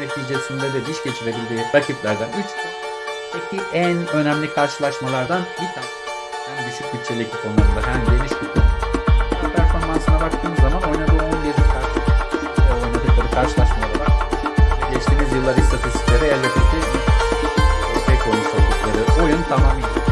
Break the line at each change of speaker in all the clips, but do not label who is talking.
neticesinde de diş geçirebildiği rakiplerden 3 Peki en önemli karşılaşmalardan bir tane. Hem düşük bütçeli kuponlarında hem geniş kupon. Performansına baktığımız zaman oynadığı 11 karşı, e, oynadıkları karşılaşmalara bak. Geçtiğimiz yıllar istatistikleri elbette ki ortaya koymuş oldukları oyun tamamıyla.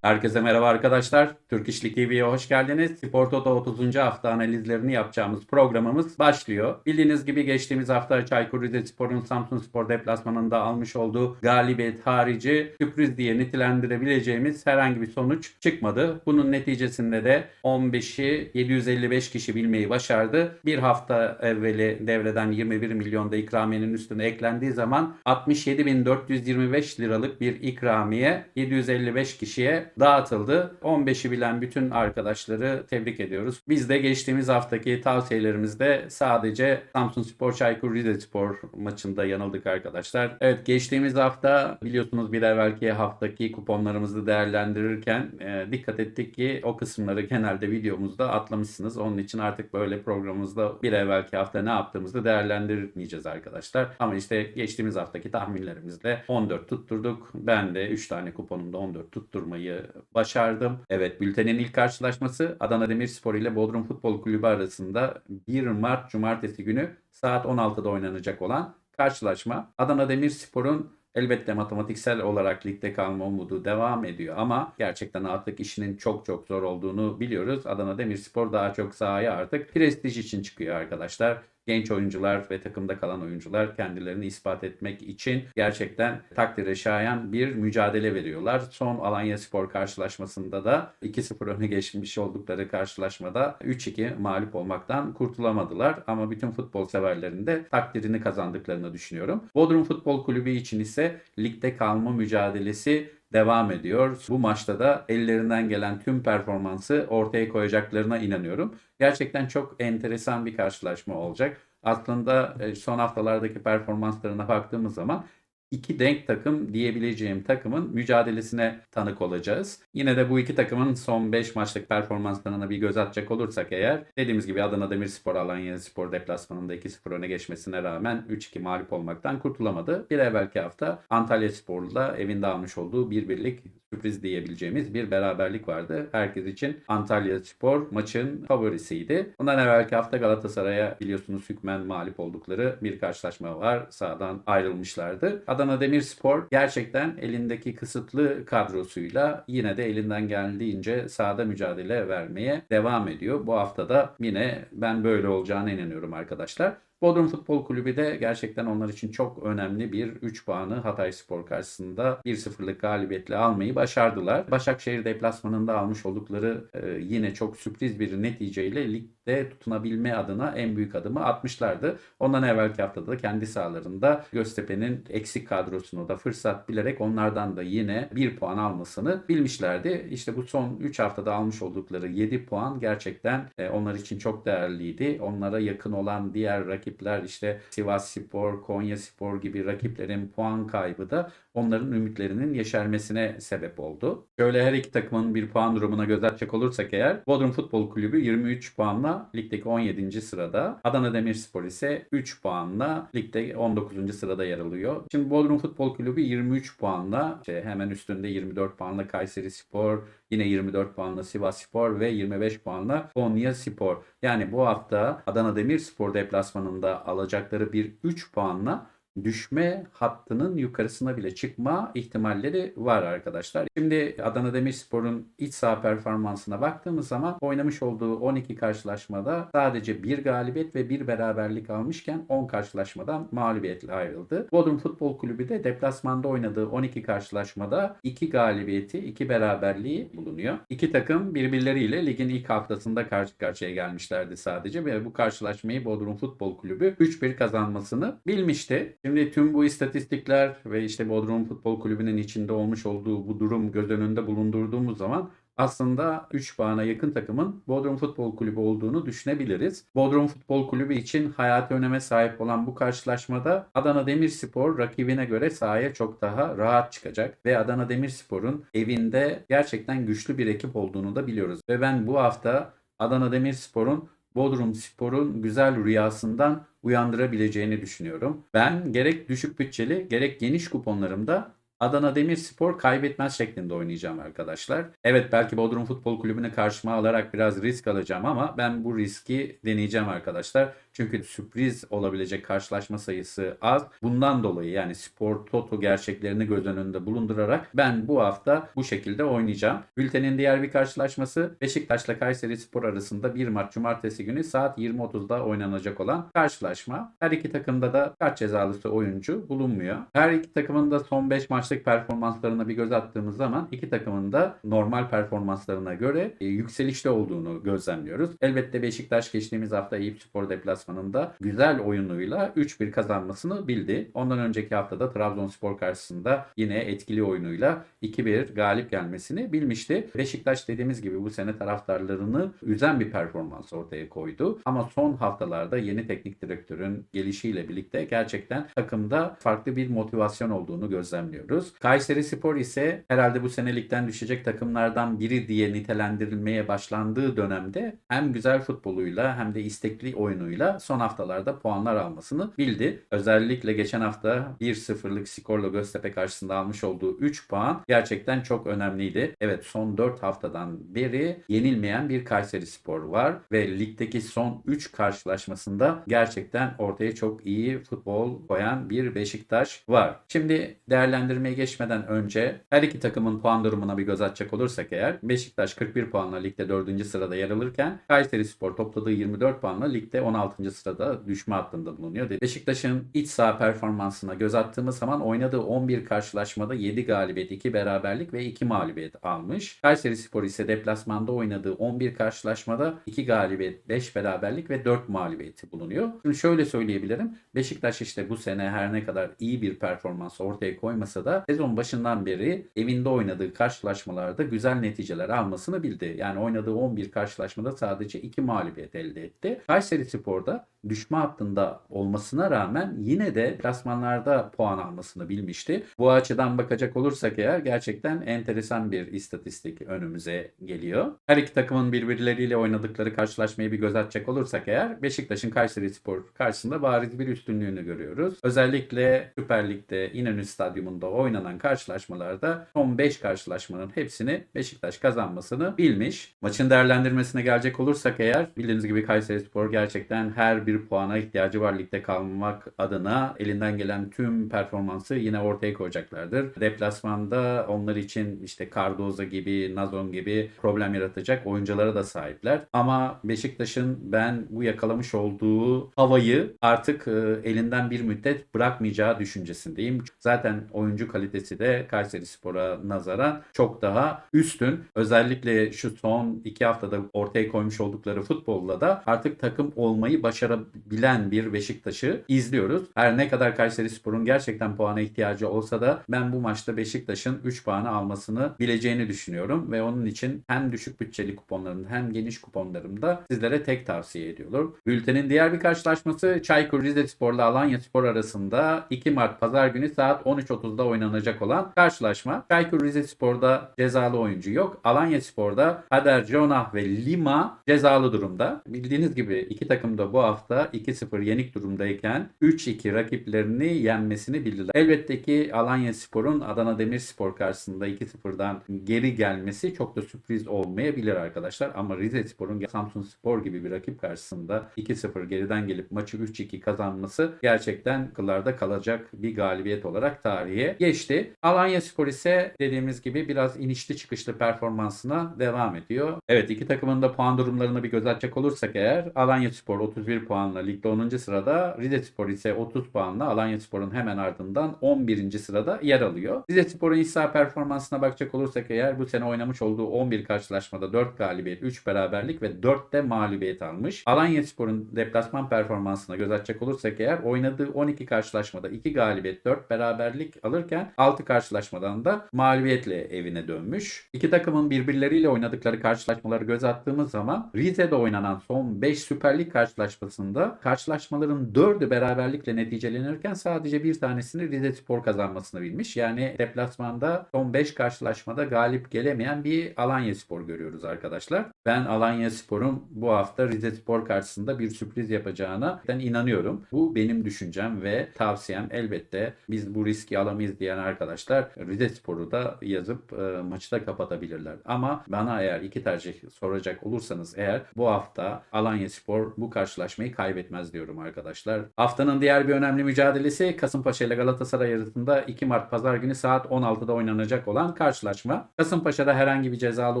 Herkese merhaba arkadaşlar. Türk İş Lig TV'ye hoş geldiniz. Spor Toto 30. hafta analizlerini yapacağımız programımız başlıyor. Bildiğiniz gibi geçtiğimiz hafta Çaykur Rizespor'un Samsun Spor deplasmanında almış olduğu galibiyet harici sürpriz diye nitelendirebileceğimiz herhangi bir sonuç çıkmadı. Bunun neticesinde de 15'i 755 kişi bilmeyi başardı. Bir hafta evveli devreden 21 milyonda ikramiyenin üstüne eklendiği zaman 67.425 liralık bir ikramiye 755 kişiye dağıtıldı. 15'i bilen bütün arkadaşları tebrik ediyoruz. Biz de geçtiğimiz haftaki tavsiyelerimizde sadece Samsun Spor Çaykur Rizespor maçında yanıldık arkadaşlar. Evet geçtiğimiz hafta biliyorsunuz bir evvelki haftaki kuponlarımızı değerlendirirken e, dikkat ettik ki o kısımları genelde videomuzda atlamışsınız. Onun için artık böyle programımızda bir evvelki hafta ne yaptığımızı değerlendirmeyeceğiz arkadaşlar. Ama işte geçtiğimiz haftaki tahminlerimizle 14 tutturduk. Ben de 3 tane kuponumda 14 tutturmayı başardım. Evet bültenin ilk karşılaşması Adana Demirspor ile Bodrum Futbol Kulübü arasında 1 Mart Cumartesi günü saat 16'da oynanacak olan karşılaşma. Adana Demirspor'un Elbette matematiksel olarak ligde kalma umudu devam ediyor ama gerçekten artık işinin çok çok zor olduğunu biliyoruz. Adana Demirspor daha çok sahaya artık prestij için çıkıyor arkadaşlar genç oyuncular ve takımda kalan oyuncular kendilerini ispat etmek için gerçekten takdire şayan bir mücadele veriyorlar. Son Alanya Spor karşılaşmasında da 2-0 öne geçmiş oldukları karşılaşmada 3-2 mağlup olmaktan kurtulamadılar. Ama bütün futbol severlerin de takdirini kazandıklarını düşünüyorum. Bodrum Futbol Kulübü için ise ligde kalma mücadelesi devam ediyor. Bu maçta da ellerinden gelen tüm performansı ortaya koyacaklarına inanıyorum. Gerçekten çok enteresan bir karşılaşma olacak. Aslında e, son haftalardaki performanslarına baktığımız zaman iki denk takım diyebileceğim takımın mücadelesine tanık olacağız. Yine de bu iki takımın son 5 maçlık performanslarına bir göz atacak olursak eğer dediğimiz gibi Adana Demirspor Alanya Spor deplasmanında 2-0 öne geçmesine rağmen 3-2 mağlup olmaktan kurtulamadı. Bir evvelki hafta Antalya Spor'la evinde almış olduğu bir birlik sürpriz diyebileceğimiz bir beraberlik vardı. Herkes için Antalya Spor maçın favorisiydi. Ondan evvelki hafta Galatasaray'a biliyorsunuz hükmen mağlup oldukları bir karşılaşma var. Sağdan ayrılmışlardı. Adana Demirspor gerçekten elindeki kısıtlı kadrosuyla yine de elinden geldiğince sahada mücadele vermeye devam ediyor. Bu hafta da yine ben böyle olacağına inanıyorum arkadaşlar. Bodrum Futbol Kulübü de gerçekten onlar için çok önemli bir 3 puanı Hatay Spor karşısında 1-0'lık galibiyetle almayı başardılar. Başakşehir deplasmanında almış oldukları e, yine çok sürpriz bir neticeyle ligde tutunabilme adına en büyük adımı atmışlardı. Ondan evvelki haftada da kendi sahalarında Göztepe'nin eksik kadrosunu da fırsat bilerek onlardan da yine 1 puan almasını bilmişlerdi. İşte bu son 3 haftada almış oldukları 7 puan gerçekten e, onlar için çok değerliydi. Onlara yakın olan diğer rakip rakipler işte Sivas Spor, Konya Spor gibi rakiplerin puan kaybı da onların ümitlerinin yeşermesine sebep oldu. Şöyle her iki takımın bir puan durumuna göz atacak olursak eğer Bodrum Futbol Kulübü 23 puanla ligdeki 17. sırada. Adana Demirspor ise 3 puanla ligde 19. sırada yer alıyor. Şimdi Bodrum Futbol Kulübü 23 puanla işte hemen üstünde 24 puanla Kayseri Spor, yine 24 puanla Sivas Spor ve 25 puanla Konya Spor. Yani bu hafta Adana Demirspor deplasmanında alacakları bir 3 puanla düşme hattının yukarısına bile çıkma ihtimalleri var arkadaşlar. Şimdi Adana Demirspor'un iç saha performansına baktığımız zaman oynamış olduğu 12 karşılaşmada sadece bir galibiyet ve bir beraberlik almışken 10 karşılaşmadan mağlubiyetle ayrıldı. Bodrum Futbol Kulübü de deplasmanda oynadığı 12 karşılaşmada 2 galibiyeti, 2 beraberliği bulunuyor. İki takım birbirleriyle ligin ilk haftasında karşı karşıya gelmişlerdi sadece ve bu karşılaşmayı Bodrum Futbol Kulübü 3-1 kazanmasını bilmişti. Şimdi tüm bu istatistikler ve işte Bodrum Futbol Kulübü'nün içinde olmuş olduğu bu durum göz önünde bulundurduğumuz zaman aslında 3 puana yakın takımın Bodrum Futbol Kulübü olduğunu düşünebiliriz. Bodrum Futbol Kulübü için hayati öneme sahip olan bu karşılaşmada Adana Demirspor rakibine göre sahaya çok daha rahat çıkacak ve Adana Demirspor'un evinde gerçekten güçlü bir ekip olduğunu da biliyoruz. Ve ben bu hafta Adana Demirspor'un Bodrum Spor'un güzel rüyasından uyandırabileceğini düşünüyorum. Ben gerek düşük bütçeli gerek geniş kuponlarımda Adana Demirspor kaybetmez şeklinde oynayacağım arkadaşlar. Evet belki Bodrum Futbol Kulübü'nü karşıma alarak biraz risk alacağım ama ben bu riski deneyeceğim arkadaşlar. Çünkü sürpriz olabilecek karşılaşma sayısı az. Bundan dolayı yani spor toto gerçeklerini göz önünde bulundurarak ben bu hafta bu şekilde oynayacağım. Bültenin diğer bir karşılaşması Beşiktaş'la Kayseri Spor arasında 1 Mart Cumartesi günü saat 20.30'da oynanacak olan karşılaşma. Her iki takımda da kart cezalısı oyuncu bulunmuyor. Her iki takımın da son 5 maçlık performanslarına bir göz attığımız zaman iki takımın da normal performanslarına göre e, yükselişte olduğunu gözlemliyoruz. Elbette Beşiktaş geçtiğimiz hafta Eyüp Spor deplasmanında güzel oyunuyla 3-1 kazanmasını bildi. Ondan önceki haftada Trabzonspor karşısında yine etkili oyunuyla 2-1 galip gelmesini bilmişti. Beşiktaş dediğimiz gibi bu sene taraftarlarını üzen bir performans ortaya koydu. Ama son haftalarda yeni teknik direktörün gelişiyle birlikte gerçekten takımda farklı bir motivasyon olduğunu gözlemliyoruz. Kayseri Spor ise herhalde bu senelikten düşecek takımlardan biri diye nitelendirilmeye başlandığı dönemde hem güzel futboluyla hem de istekli oyunuyla son haftalarda puanlar almasını bildi. Özellikle geçen hafta 1-0'lık skorla Göztepe karşısında almış olduğu 3 puan gerçekten çok önemliydi. Evet son 4 haftadan beri yenilmeyen bir Kayseri Spor var ve ligdeki son 3 karşılaşmasında gerçekten ortaya çok iyi futbol koyan bir Beşiktaş var. Şimdi değerlendirmeye geçmeden önce her iki takımın puan durumuna bir göz atacak olursak eğer Beşiktaş 41 puanla ligde 4. sırada yer alırken Kayseri Spor topladığı 24 puanla ligde 16. sırada düşme hattında bulunuyor. Beşiktaş'ın iç saha performansına göz attığımız zaman oynadığı 11 karşılaşmada 7 galibiyet, 2 beraberlik ve 2 mağlubiyet almış. Kayseri Spor ise deplasmanda oynadığı 11 karşılaşmada 2 galibiyet, 5 beraberlik ve 4 mağlubiyeti bulunuyor. Şimdi şöyle söyleyebilirim. Beşiktaş işte bu sene her ne kadar iyi bir performans ortaya koymasa da sezon başından beri evinde oynadığı karşılaşmalarda güzel neticeler almasını bildi. Yani oynadığı 11 karşılaşmada sadece 2 mağlubiyet elde etti. Kayseri Spor'da da düşme hattında olmasına rağmen yine de klasmanlarda puan almasını bilmişti. Bu açıdan bakacak olursak eğer gerçekten enteresan bir istatistik önümüze geliyor. Her iki takımın birbirleriyle oynadıkları karşılaşmayı bir göz atacak olursak eğer Beşiktaş'ın Kayseri Spor karşısında bariz bir üstünlüğünü görüyoruz. Özellikle Süper Lig'de İnönü Stadyumunda oynanan karşılaşmalarda son 5 karşılaşmanın hepsini Beşiktaş kazanmasını bilmiş. Maçın değerlendirmesine gelecek olursak eğer bildiğiniz gibi Kayseri Spor gerçekten her bir puana ihtiyacı var ligde kalmak adına elinden gelen tüm performansı yine ortaya koyacaklardır. Deplasmanda onlar için işte Cardozo gibi, Nazon gibi problem yaratacak oyunculara da sahipler. Ama Beşiktaş'ın ben bu yakalamış olduğu havayı artık e, elinden bir müddet bırakmayacağı düşüncesindeyim. Zaten oyuncu kalitesi de Kayseri Spor'a nazaran çok daha üstün. Özellikle şu son iki haftada ortaya koymuş oldukları futbolla da artık takım olmayı başarabilen bir Beşiktaş'ı izliyoruz. Her ne kadar Kayseri Spor'un gerçekten puana ihtiyacı olsa da ben bu maçta Beşiktaş'ın 3 puanı almasını bileceğini düşünüyorum ve onun için hem düşük bütçeli kuponlarımda hem geniş kuponlarımda sizlere tek tavsiye ediyorum. Bültenin diğer bir karşılaşması Çaykur Rizespor'la Alanya Spor arasında 2 Mart Pazar günü saat 13.30'da oynanacak olan karşılaşma. Çaykur Rizespor'da cezalı oyuncu yok. Alanya Spor'da Hader Jonah ve Lima cezalı durumda. Bildiğiniz gibi iki takım da bu hafta 2-0 yenik durumdayken 3-2 rakiplerini yenmesini bildiler. Elbette ki Alanya Spor'un Adana Demirspor karşısında 2-0'dan geri gelmesi çok da sürpriz olmayabilir arkadaşlar. Ama Rize Spor'un Samsun Spor gibi bir rakip karşısında 2-0 geriden gelip maçı 3-2 kazanması gerçekten kıllarda kalacak bir galibiyet olarak tarihe geçti. Alanya Spor ise dediğimiz gibi biraz inişli çıkışlı performansına devam ediyor. Evet iki takımın da puan durumlarına bir göz atacak olursak eğer Alanya Spor 31 puanla ligde 10. sırada, Rize Spor ise 30 puanla Alanya Spor'un hemen ardından 11. sırada yer alıyor. Rize Spor'un iç saha performansına bakacak olursak eğer bu sene oynamış olduğu 11 karşılaşmada 4 galibiyet, 3 beraberlik ve 4 de mağlubiyet almış. Alanya Spor'un deplasman performansına göz atacak olursak eğer oynadığı 12 karşılaşmada 2 galibiyet, 4 beraberlik alırken 6 karşılaşmadan da mağlubiyetle evine dönmüş. İki takımın birbirleriyle oynadıkları karşılaşmaları göz attığımız zaman Rize'de oynanan son 5 Süper Lig karşılaşmasında turunda karşılaşmaların 4'ü beraberlikle neticelenirken sadece bir tanesini Rize Spor kazanmasını bilmiş. Yani deplasmanda son 5 karşılaşmada galip gelemeyen bir Alanya Spor görüyoruz arkadaşlar. Ben Alanya Spor'un bu hafta Rize Spor karşısında bir sürpriz yapacağına ben inanıyorum. Bu benim düşüncem ve tavsiyem elbette biz bu riski alamayız diyen arkadaşlar Rize Spor'u da yazıp e, maçı da kapatabilirler. Ama bana eğer iki tercih soracak olursanız eğer bu hafta Alanya Spor bu karşılaşmayı kaybetmez diyorum arkadaşlar. Haftanın diğer bir önemli mücadelesi Kasımpaşa ile Galatasaray arasında 2 Mart Pazar günü saat 16'da oynanacak olan karşılaşma. Kasımpaşa'da herhangi bir cezalı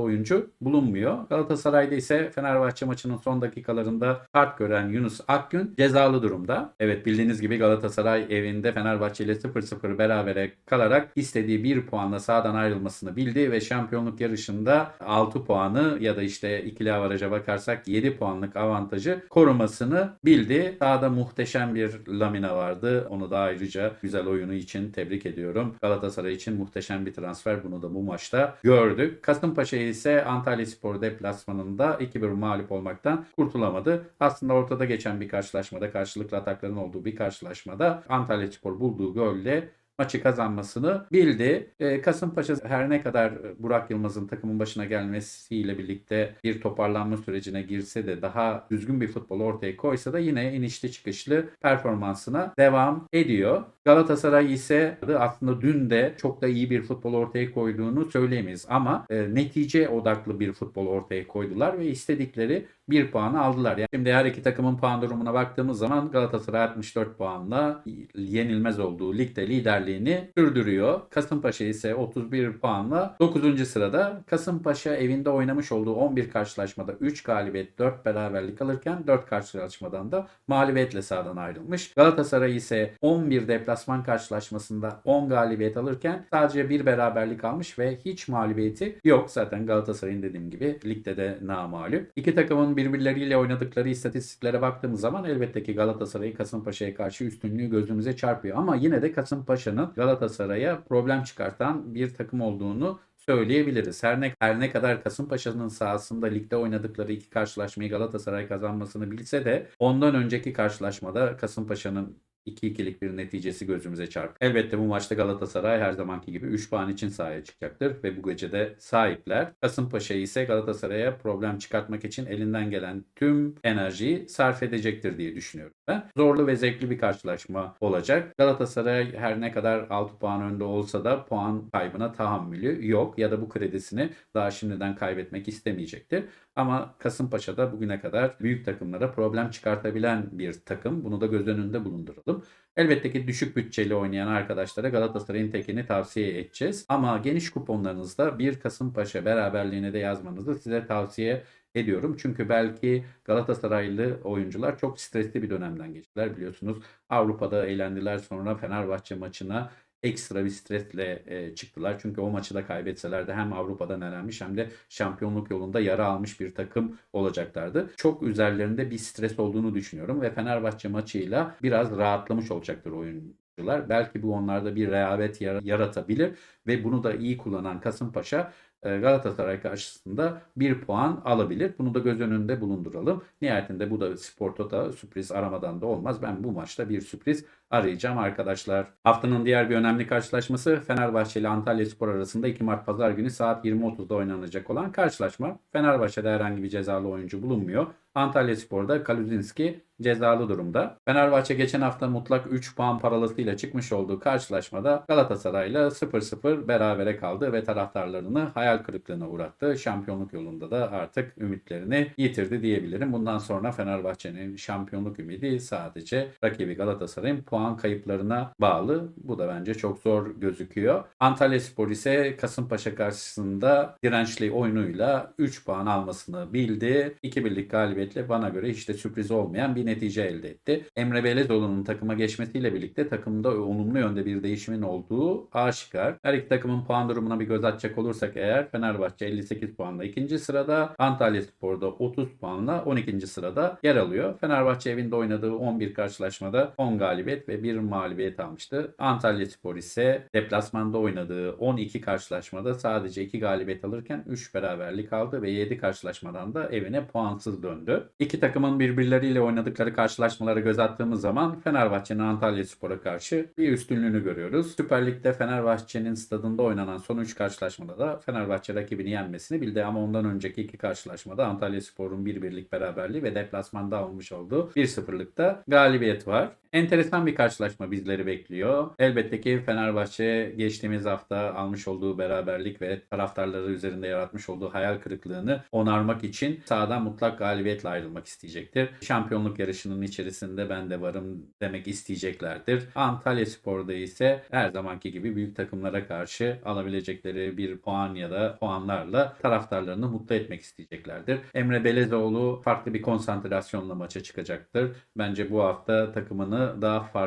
oyuncu bulunmuyor. Galatasaray'da ise Fenerbahçe maçının son dakikalarında kart gören Yunus Akgün cezalı durumda. Evet bildiğiniz gibi Galatasaray evinde Fenerbahçe ile 0-0 berabere kalarak istediği bir puanla sahadan ayrılmasını bildi ve şampiyonluk yarışında 6 puanı ya da işte ikili avaraja bakarsak 7 puanlık avantajı korumasını bildi. Sahada muhteşem bir Lamina vardı. Onu da ayrıca güzel oyunu için tebrik ediyorum. Galatasaray için muhteşem bir transfer. Bunu da bu maçta gördük. Kasımpaşa ise Antalya Spor deplasmanında 2-1 mağlup olmaktan kurtulamadı. Aslında ortada geçen bir karşılaşmada karşılıklı atakların olduğu bir karşılaşmada Antalya Spor bulduğu golle maçı kazanmasını bildi. Ee, Kasımpaşa her ne kadar Burak Yılmaz'ın takımın başına gelmesiyle birlikte bir toparlanma sürecine girse de daha düzgün bir futbol ortaya koysa da yine inişli çıkışlı performansına devam ediyor. Galatasaray ise aslında dün de çok da iyi bir futbol ortaya koyduğunu söyleyemeyiz ama e, netice odaklı bir futbol ortaya koydular ve istedikleri bir puanı aldılar. Yani şimdi her iki takımın puan durumuna baktığımız zaman Galatasaray 64 puanla yenilmez olduğu ligde liderliğini sürdürüyor. Kasımpaşa ise 31 puanla 9. sırada. Kasımpaşa evinde oynamış olduğu 11 karşılaşmada 3 galibiyet 4 beraberlik alırken 4 karşılaşmadan da mağlubiyetle sahadan ayrılmış. Galatasaray ise 11 deplasman karşılaşmasında 10 galibiyet alırken sadece bir beraberlik almış ve hiç mağlubiyeti yok. Zaten Galatasaray'ın dediğim gibi ligde de namağlup. İki takımın birbirleriyle oynadıkları istatistiklere baktığımız zaman elbette ki Galatasaray'ı Kasımpaşa'ya karşı üstünlüğü gözümüze çarpıyor. Ama yine de Kasımpaşa'nın Galatasaray'a problem çıkartan bir takım olduğunu söyleyebiliriz. Her ne, her ne kadar Kasımpaşa'nın sahasında ligde oynadıkları iki karşılaşmayı Galatasaray kazanmasını bilse de ondan önceki karşılaşmada Kasımpaşa'nın 2-2'lik bir neticesi gözümüze çarptı. Elbette bu maçta Galatasaray her zamanki gibi 3 puan için sahaya çıkacaktır ve bu gece de sahipler. Kasımpaşa ise Galatasaray'a problem çıkartmak için elinden gelen tüm enerjiyi sarf edecektir diye düşünüyorum ben. Zorlu ve zevkli bir karşılaşma olacak. Galatasaray her ne kadar 6 puan önde olsa da puan kaybına tahammülü yok ya da bu kredisini daha şimdiden kaybetmek istemeyecektir. Ama Kasımpaşa'da bugüne kadar büyük takımlara problem çıkartabilen bir takım. Bunu da göz önünde bulunduralım. Elbette ki düşük bütçeli oynayan arkadaşlara Galatasaray'ın tekini tavsiye edeceğiz. Ama geniş kuponlarınızda bir Kasımpaşa beraberliğine de yazmanızı size tavsiye ediyorum. Çünkü belki Galatasaraylı oyuncular çok stresli bir dönemden geçtiler biliyorsunuz. Avrupa'da eğlendiler sonra Fenerbahçe maçına ekstra bir stresle e, çıktılar. Çünkü o maçı da kaybetseler de hem Avrupa'dan elenmiş hem de şampiyonluk yolunda yara almış bir takım olacaklardı. Çok üzerlerinde bir stres olduğunu düşünüyorum ve Fenerbahçe maçıyla biraz rahatlamış olacaktır oyuncular. Belki bu onlarda bir rehavet yaratabilir ve bunu da iyi kullanan Kasımpaşa e, Galatasaray karşısında bir puan alabilir. Bunu da göz önünde bulunduralım. Nihayetinde bu da Spor Toto sürpriz aramadan da olmaz. Ben bu maçta bir sürpriz arayacağım arkadaşlar. Haftanın diğer bir önemli karşılaşması Fenerbahçe ile Antalya Spor arasında 2 Mart Pazar günü saat 20.30'da oynanacak olan karşılaşma. Fenerbahçe'de herhangi bir cezalı oyuncu bulunmuyor. Antalya Spor'da Kaluzinski cezalı durumda. Fenerbahçe geçen hafta mutlak 3 puan paralasıyla çıkmış olduğu karşılaşmada Galatasaray'la 0-0 berabere kaldı ve taraftarlarını hayal kırıklığına uğrattı. Şampiyonluk yolunda da artık ümitlerini yitirdi diyebilirim. Bundan sonra Fenerbahçe'nin şampiyonluk ümidi sadece rakibi Galatasaray'ın puan kayıplarına bağlı. Bu da bence çok zor gözüküyor. Antalya Spor ise Kasımpaşa karşısında dirençli oyunuyla 3 puan almasını bildi. 2 birlik galibiyetle bana göre hiç de sürpriz olmayan bir netice elde etti. Emre Belezoğlu'nun takıma geçmesiyle birlikte takımda olumlu yönde bir değişimin olduğu aşikar. Her iki takımın puan durumuna bir göz atacak olursak eğer Fenerbahçe 58 puanla ikinci sırada, Antalya Spor'da 30 puanla 12. sırada yer alıyor. Fenerbahçe evinde oynadığı 11 karşılaşmada 10 galibiyet ve bir mağlubiyet almıştı. Antalya Spor ise deplasmanda oynadığı 12 karşılaşmada sadece 2 galibiyet alırken 3 beraberlik aldı ve 7 karşılaşmadan da evine puansız döndü. İki takımın birbirleriyle oynadıkları karşılaşmalara göz attığımız zaman Fenerbahçe'nin Antalya Spor'a karşı bir üstünlüğünü görüyoruz. Süper Lig'de Fenerbahçe'nin stadında oynanan son 3 karşılaşmada da Fenerbahçe rakibini yenmesini bildi ama ondan önceki iki karşılaşmada Antalya Spor'un bir birlik beraberliği ve deplasmanda almış olduğu 1-0'lıkta galibiyet var. Enteresan bir karşılaşma bizleri bekliyor. Elbette ki Fenerbahçe geçtiğimiz hafta almış olduğu beraberlik ve taraftarları üzerinde yaratmış olduğu hayal kırıklığını onarmak için sahadan mutlak galibiyetle ayrılmak isteyecektir. Şampiyonluk yarışının içerisinde ben de varım demek isteyeceklerdir. Antalya Spor'da ise her zamanki gibi büyük takımlara karşı alabilecekleri bir puan ya da puanlarla taraftarlarını mutlu etmek isteyeceklerdir. Emre Belezoğlu farklı bir konsantrasyonla maça çıkacaktır. Bence bu hafta takımını daha farklı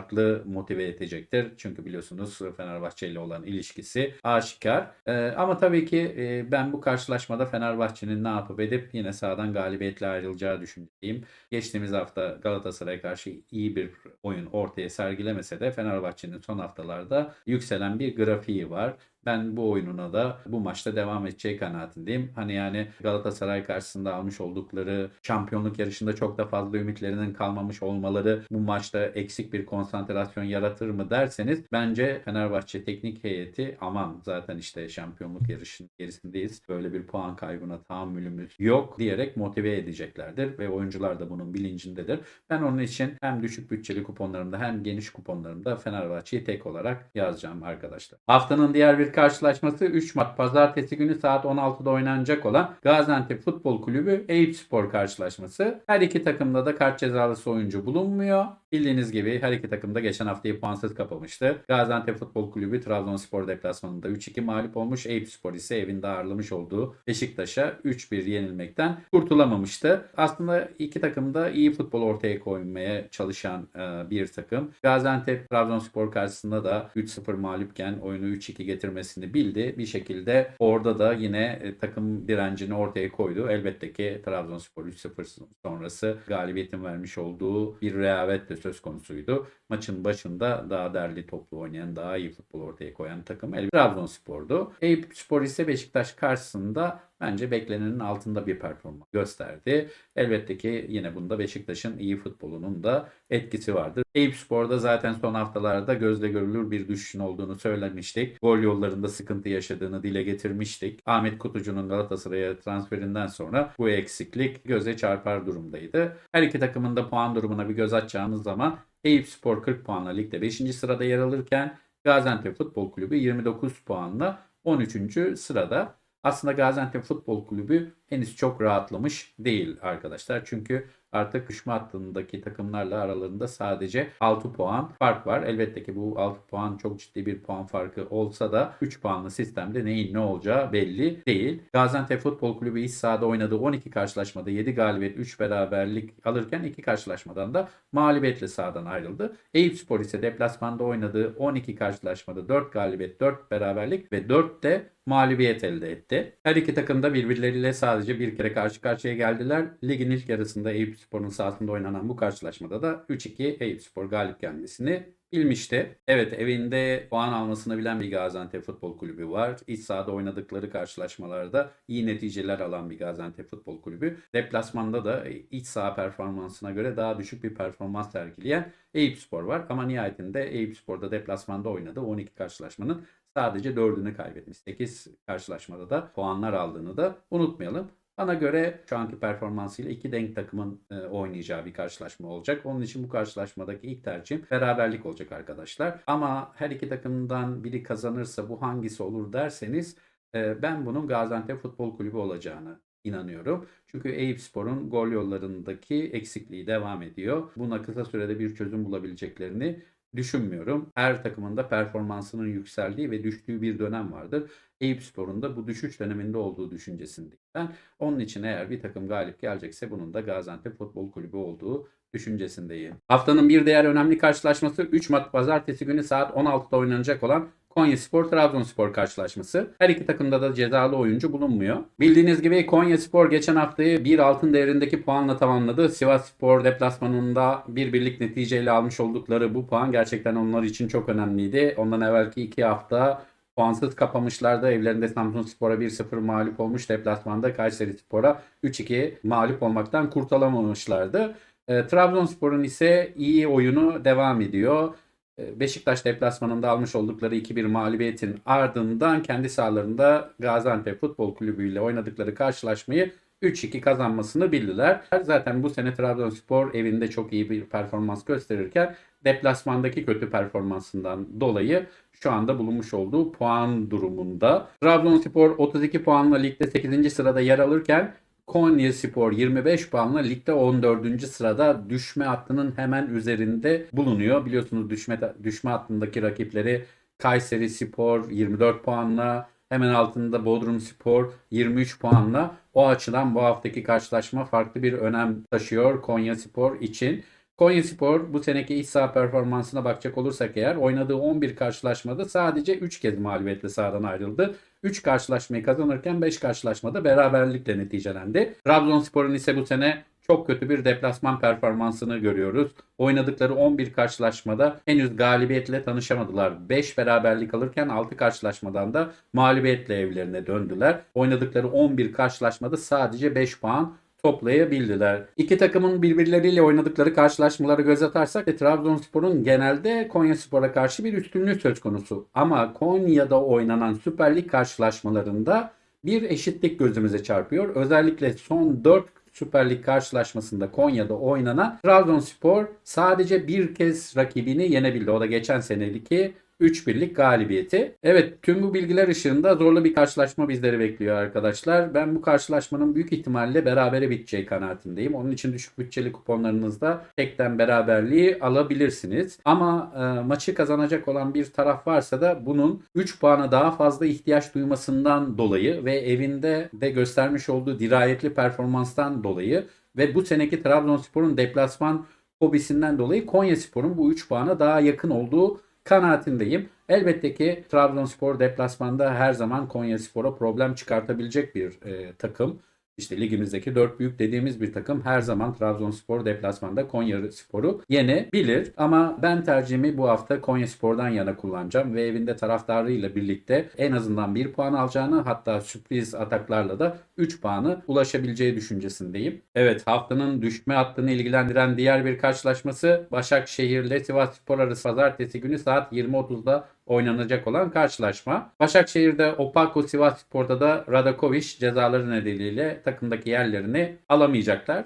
motive edecektir. Çünkü biliyorsunuz Fenerbahçe ile olan ilişkisi aşikar. Ee, ama tabii ki e, ben bu karşılaşmada Fenerbahçe'nin ne yapıp edip yine sahadan galibiyetle ayrılacağı düşündüğüm. Geçtiğimiz hafta Galatasaray'a karşı iyi bir oyun ortaya sergilemese de Fenerbahçe'nin son haftalarda yükselen bir grafiği var. Ben bu oyununa da bu maçta devam edeceği kanaatindeyim. Hani yani Galatasaray karşısında almış oldukları şampiyonluk yarışında çok da fazla ümitlerinin kalmamış olmaları bu maçta eksik bir konsantrasyon yaratır mı derseniz bence Fenerbahçe teknik heyeti aman zaten işte şampiyonluk yarışının gerisindeyiz. Böyle bir puan kaybına tahammülümüz yok diyerek motive edeceklerdir ve oyuncular da bunun bilincindedir. Ben onun için hem düşük bütçeli kuponlarımda hem geniş kuponlarımda Fenerbahçe'yi tek olarak yazacağım arkadaşlar. Haftanın diğer bir karşılaşması 3 Mart pazartesi günü saat 16'da oynanacak olan Gaziantep Futbol Kulübü Eyüp Spor karşılaşması. Her iki takımda da kart cezalısı oyuncu bulunmuyor. Bildiğiniz gibi her iki takım da geçen haftayı puansız kapamıştı. Gaziantep Futbol Kulübü Trabzonspor deplasmanında 3-2 mağlup olmuş. Eyüp Spor ise evinde ağırlamış olduğu Beşiktaş'a 3-1 yenilmekten kurtulamamıştı. Aslında iki takım da iyi futbol ortaya koymaya çalışan e, bir takım. Gaziantep Trabzonspor karşısında da 3-0 mağlupken oyunu 3-2 getirmesini bildi. Bir şekilde orada da yine e, takım direncini ortaya koydu. Elbette ki Trabzonspor 3-0 sonrası galibiyetin vermiş olduğu bir rehavet de söz konusuydu. Maçın başında daha derli toplu oynayan, daha iyi futbol ortaya koyan takım Trabzonspor'du. Eyüp Spor ise Beşiktaş karşısında bence beklenenin altında bir performans gösterdi. Elbette ki yine bunda Beşiktaş'ın iyi futbolunun da etkisi vardır. Eyüp Spor'da zaten son haftalarda gözle görülür bir düşüşün olduğunu söylemiştik. Gol yollarında sıkıntı yaşadığını dile getirmiştik. Ahmet Kutucu'nun Galatasaray'a transferinden sonra bu eksiklik göze çarpar durumdaydı. Her iki takımın da puan durumuna bir göz atacağımız zaman Eyüp Spor 40 puanla ligde 5. sırada yer alırken Gaziantep Futbol Kulübü 29 puanla 13. sırada. Aslında Gaziantep Futbol Kulübü henüz çok rahatlamış değil arkadaşlar. Çünkü artık düşme hattındaki takımlarla aralarında sadece 6 puan fark var. Elbette ki bu 6 puan çok ciddi bir puan farkı olsa da 3 puanlı sistemde neyin ne olacağı belli değil. Gaziantep Futbol Kulübü iç sahada oynadığı 12 karşılaşmada 7 galibiyet 3 beraberlik alırken 2 karşılaşmadan da mağlubiyetle sahadan ayrıldı. Eyüp Spor ise deplasmanda oynadığı 12 karşılaşmada 4 galibiyet 4 beraberlik ve 4 de mağlubiyet elde etti. Her iki takım da birbirleriyle sadece bir kere karşı karşıya geldiler. Ligin ilk yarısında Eyüp Spor'un sahasında oynanan bu karşılaşmada da 3-2 Eyüp Spor galip gelmesini bilmişti. Evet evinde puan almasını bilen bir Gaziantep Futbol Kulübü var. İç sahada oynadıkları karşılaşmalarda iyi neticeler alan bir Gaziantep Futbol Kulübü. Deplasmanda da iç saha performansına göre daha düşük bir performans sergileyen Eyüp Spor var. Ama nihayetinde Eyüp Spor'da deplasmanda oynadı. 12 karşılaşmanın sadece 4'ünü kaybetmiş. 8 karşılaşmada da puanlar aldığını da unutmayalım. Bana göre şu anki performansıyla iki denk takımın e, oynayacağı bir karşılaşma olacak. Onun için bu karşılaşmadaki ilk tercihim beraberlik olacak arkadaşlar. Ama her iki takımdan biri kazanırsa bu hangisi olur derseniz e, ben bunun Gaziantep Futbol Kulübü olacağını inanıyorum. Çünkü Eyüp Spor'un gol yollarındaki eksikliği devam ediyor. Buna kısa sürede bir çözüm bulabileceklerini düşünmüyorum. Her takımın da performansının yükseldiği ve düştüğü bir dönem vardır. Eyüp Spor'un da bu düşüş döneminde olduğu düşüncesindeyim ben. Onun için eğer bir takım galip gelecekse bunun da Gaziantep Futbol Kulübü olduğu düşüncesindeyim. Haftanın bir diğer önemli karşılaşması 3 Mart pazartesi günü saat 16'da oynanacak olan Konya Spor Trabzonspor karşılaşması. Her iki takımda da cezalı oyuncu bulunmuyor. Bildiğiniz gibi Konya Spor geçen haftayı bir altın değerindeki puanla tamamladı. Sivas Spor deplasmanında bir birlik neticeyle almış oldukları bu puan gerçekten onlar için çok önemliydi. Ondan evvelki iki hafta puansız kapamışlardı. Evlerinde Samsun Spor'a 1-0 mağlup olmuş. Deplasmanda Kayseri Spor'a 3-2 mağlup olmaktan kurtulamamışlardı. E, Trabzonspor'un ise iyi oyunu devam ediyor. E, Beşiktaş deplasmanında almış oldukları 2-1 mağlubiyetin ardından kendi sahalarında Gaziantep Futbol Kulübü ile oynadıkları karşılaşmayı 3-2 kazanmasını bildiler. Zaten bu sene Trabzonspor evinde çok iyi bir performans gösterirken deplasmandaki kötü performansından dolayı şu anda bulunmuş olduğu puan durumunda. Trabzonspor 32 puanla ligde 8. sırada yer alırken Konya Spor 25 puanla ligde 14. sırada düşme hattının hemen üzerinde bulunuyor. Biliyorsunuz düşme düşme hattındaki rakipleri Kayseri Spor 24 puanla hemen altında Bodrum Spor 23 puanla. O açıdan bu haftaki karşılaşma farklı bir önem taşıyor Konya Spor için. Konya Spor bu seneki iç saha performansına bakacak olursak eğer oynadığı 11 karşılaşmada sadece 3 kez mağlubiyetle sahadan ayrıldı. 3 karşılaşmayı kazanırken 5 karşılaşmada beraberlikle neticelendi. Trabzonspor'un ise bu sene çok kötü bir deplasman performansını görüyoruz. Oynadıkları 11 karşılaşmada henüz galibiyetle tanışamadılar. 5 beraberlik alırken 6 karşılaşmadan da mağlubiyetle evlerine döndüler. Oynadıkları 11 karşılaşmada sadece 5 puan toplayabildiler. İki takımın birbirleriyle oynadıkları karşılaşmaları göz atarsak e, Trabzonspor'un genelde Konyaspor'a karşı bir üstünlüğü söz konusu. Ama Konya'da oynanan Süper Lig karşılaşmalarında bir eşitlik gözümüze çarpıyor. Özellikle son 4 Süper Lig karşılaşmasında Konya'da oynanan Trabzonspor sadece bir kez rakibini yenebildi. O da geçen senedeki 3 birlik galibiyeti. Evet tüm bu bilgiler ışığında zorlu bir karşılaşma bizleri bekliyor arkadaşlar. Ben bu karşılaşmanın büyük ihtimalle berabere biteceği kanaatindeyim. Onun için düşük bütçeli kuponlarınızda tekten beraberliği alabilirsiniz. Ama e, maçı kazanacak olan bir taraf varsa da bunun 3 puana daha fazla ihtiyaç duymasından dolayı ve evinde de göstermiş olduğu dirayetli performanstan dolayı ve bu seneki Trabzonspor'un deplasman hobisinden dolayı Konyaspor'un bu 3 puana daha yakın olduğu kanaatindeyim. Elbette ki Trabzonspor deplasmanda her zaman Konyaspor'a problem çıkartabilecek bir e, takım. İşte ligimizdeki dört büyük dediğimiz bir takım her zaman Trabzonspor deplasmanda Konya Spor'u yenebilir. Ama ben tercihimi bu hafta Konya Spor'dan yana kullanacağım ve evinde taraftarıyla birlikte en azından bir puan alacağını hatta sürpriz ataklarla da 3 puanı ulaşabileceği düşüncesindeyim. Evet haftanın düşme hattını ilgilendiren diğer bir karşılaşması Başakşehir ile Sivas Spor arası pazartesi günü saat 20.30'da oynanacak olan karşılaşma. Başakşehir'de Opako Sivas Spor'da da Radakovic cezaları nedeniyle takımdaki yerlerini alamayacaklar.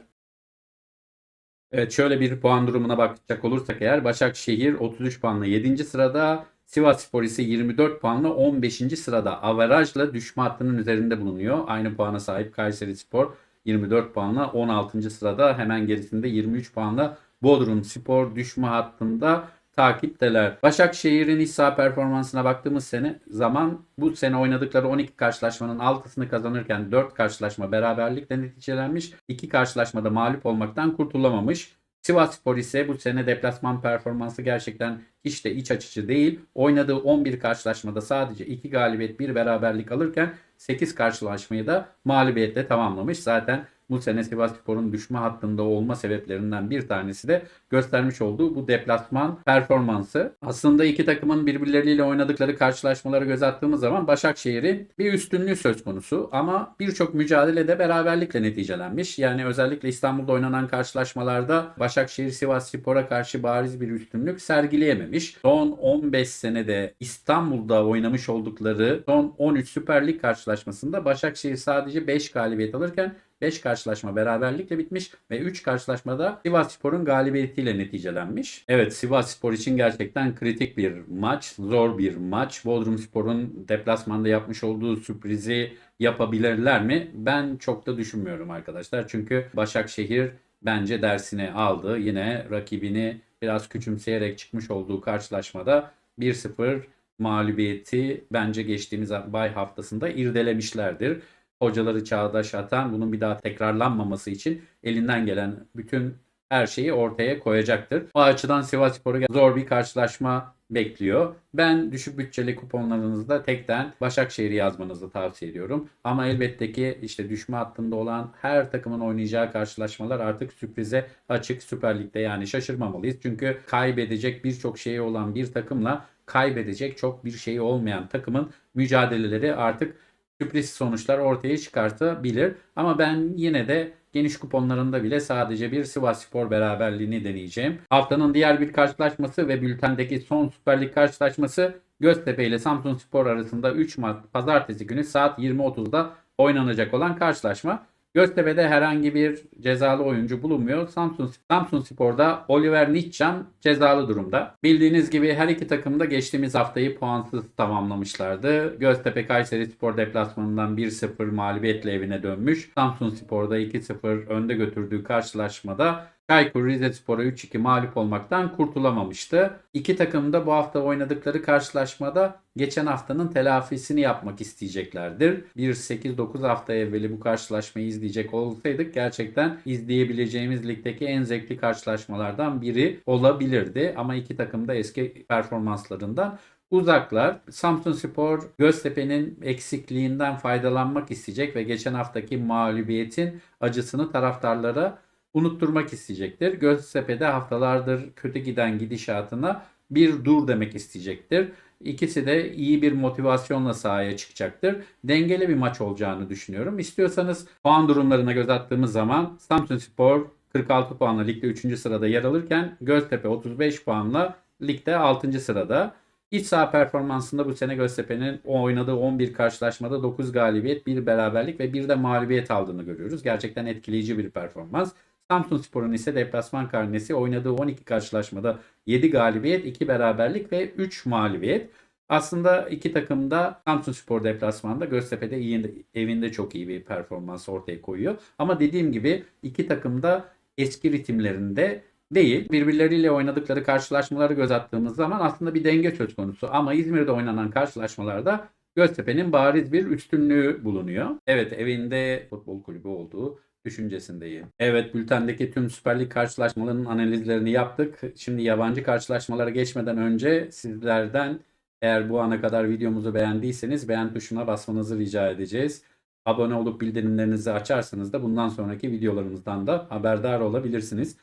Evet şöyle bir puan durumuna bakacak olursak eğer Başakşehir 33 puanla 7. sırada Sivas Spor ise 24 puanla 15. sırada averajla düşme hattının üzerinde bulunuyor. Aynı puana sahip Kayseri Spor 24 puanla 16. sırada hemen gerisinde 23 puanla Bodrum Spor düşme hattında takipteler. Başakşehir'in iç saha performansına baktığımız sene zaman bu sene oynadıkları 12 karşılaşmanın 6'sını kazanırken 4 karşılaşma beraberlikle neticelenmiş. 2 karşılaşmada mağlup olmaktan kurtulamamış. Sivas Spor ise bu sene deplasman performansı gerçekten hiç de iç açıcı değil. Oynadığı 11 karşılaşmada sadece 2 galibiyet 1 beraberlik alırken 8 karşılaşmayı da mağlubiyetle tamamlamış. Zaten bu sene Sivasspor'un düşme hattında olma sebeplerinden bir tanesi de göstermiş olduğu bu deplasman performansı. Aslında iki takımın birbirleriyle oynadıkları karşılaşmaları göz attığımız zaman Başakşehir'in bir üstünlüğü söz konusu ama birçok mücadelede beraberlikle neticelenmiş. Yani özellikle İstanbul'da oynanan karşılaşmalarda Başakşehir Sivasspor'a karşı bariz bir üstünlük sergileyememiş. Son 15 senede İstanbul'da oynamış oldukları son 13 Süper Lig karşılaşmasında Başakşehir sadece 5 galibiyet alırken 5 karşılaşma beraberlikle bitmiş ve 3 karşılaşmada Sivasspor'un galibiyetiyle neticelenmiş. Evet Sivasspor için gerçekten kritik bir maç, zor bir maç. Bodrumspor'un deplasmanda yapmış olduğu sürprizi yapabilirler mi? Ben çok da düşünmüyorum arkadaşlar. Çünkü Başakşehir bence dersini aldı. Yine rakibini biraz küçümseyerek çıkmış olduğu karşılaşmada 1-0 mağlubiyeti bence geçtiğimiz bay haftasında irdelemişlerdir hocaları çağdaş atan bunun bir daha tekrarlanmaması için elinden gelen bütün her şeyi ortaya koyacaktır. O açıdan Sivasspor'u zor bir karşılaşma bekliyor. Ben düşük bütçeli kuponlarınızda tekten Başakşehir'i yazmanızı tavsiye ediyorum. Ama elbette ki işte düşme hattında olan her takımın oynayacağı karşılaşmalar artık sürprize açık Süper Lig'de yani şaşırmamalıyız. Çünkü kaybedecek birçok şeyi olan bir takımla kaybedecek çok bir şeyi olmayan takımın mücadeleleri artık sürpriz sonuçlar ortaya çıkartabilir. Ama ben yine de geniş kuponlarında bile sadece bir Sivas Spor beraberliğini deneyeceğim. Haftanın diğer bir karşılaşması ve bültendeki son Süper Lig karşılaşması Göztepe ile Samsun Spor arasında 3 Mart pazartesi günü saat 20.30'da oynanacak olan karşılaşma. Göztepe'de herhangi bir cezalı oyuncu bulunmuyor. Samsun, Samsun Spor'da Oliver Nitschan cezalı durumda. Bildiğiniz gibi her iki takım da geçtiğimiz haftayı puansız tamamlamışlardı. Göztepe Kayseri Spor deplasmanından 1-0 mağlubiyetle evine dönmüş. Samsun Spor'da 2-0 önde götürdüğü karşılaşmada Çaykur Rizespor'a 3-2 mağlup olmaktan kurtulamamıştı. İki takım da bu hafta oynadıkları karşılaşmada geçen haftanın telafisini yapmak isteyeceklerdir. Bir 8-9 hafta evveli bu karşılaşmayı izleyecek olsaydık gerçekten izleyebileceğimiz ligdeki en zevkli karşılaşmalardan biri olabilirdi. Ama iki takım da eski performanslarından uzaklar. Samsun Spor Göztepe'nin eksikliğinden faydalanmak isteyecek ve geçen haftaki mağlubiyetin acısını taraftarlara unutturmak isteyecektir. Göztepe'de haftalardır kötü giden gidişatına bir dur demek isteyecektir. İkisi de iyi bir motivasyonla sahaya çıkacaktır. Dengeli bir maç olacağını düşünüyorum. İstiyorsanız puan durumlarına göz attığımız zaman Samsun Spor 46 puanla ligde 3. sırada yer alırken Göztepe 35 puanla ligde 6. sırada. İç saha performansında bu sene Göztepe'nin oynadığı 11 karşılaşmada 9 galibiyet, 1 beraberlik ve 1 de mağlubiyet aldığını görüyoruz. Gerçekten etkileyici bir performans. Samsun Spor'un ise deplasman karnesi oynadığı 12 karşılaşmada 7 galibiyet, 2 beraberlik ve 3 mağlubiyet. Aslında iki takım da Samsun Spor deplasmanda Göztepe'de iyi, evinde çok iyi bir performans ortaya koyuyor. Ama dediğim gibi iki takım da eski ritimlerinde değil. Birbirleriyle oynadıkları karşılaşmaları göz attığımız zaman aslında bir denge söz konusu. Ama İzmir'de oynanan karşılaşmalarda Göztepe'nin bariz bir üstünlüğü bulunuyor. Evet evinde futbol kulübü olduğu düşüncesindeyim. Evet bültendeki tüm Süper Lig karşılaşmalarının analizlerini yaptık. Şimdi yabancı karşılaşmalara geçmeden önce sizlerden eğer bu ana kadar videomuzu beğendiyseniz beğen tuşuna basmanızı rica edeceğiz. Abone olup bildirimlerinizi açarsanız da bundan sonraki videolarımızdan da haberdar olabilirsiniz.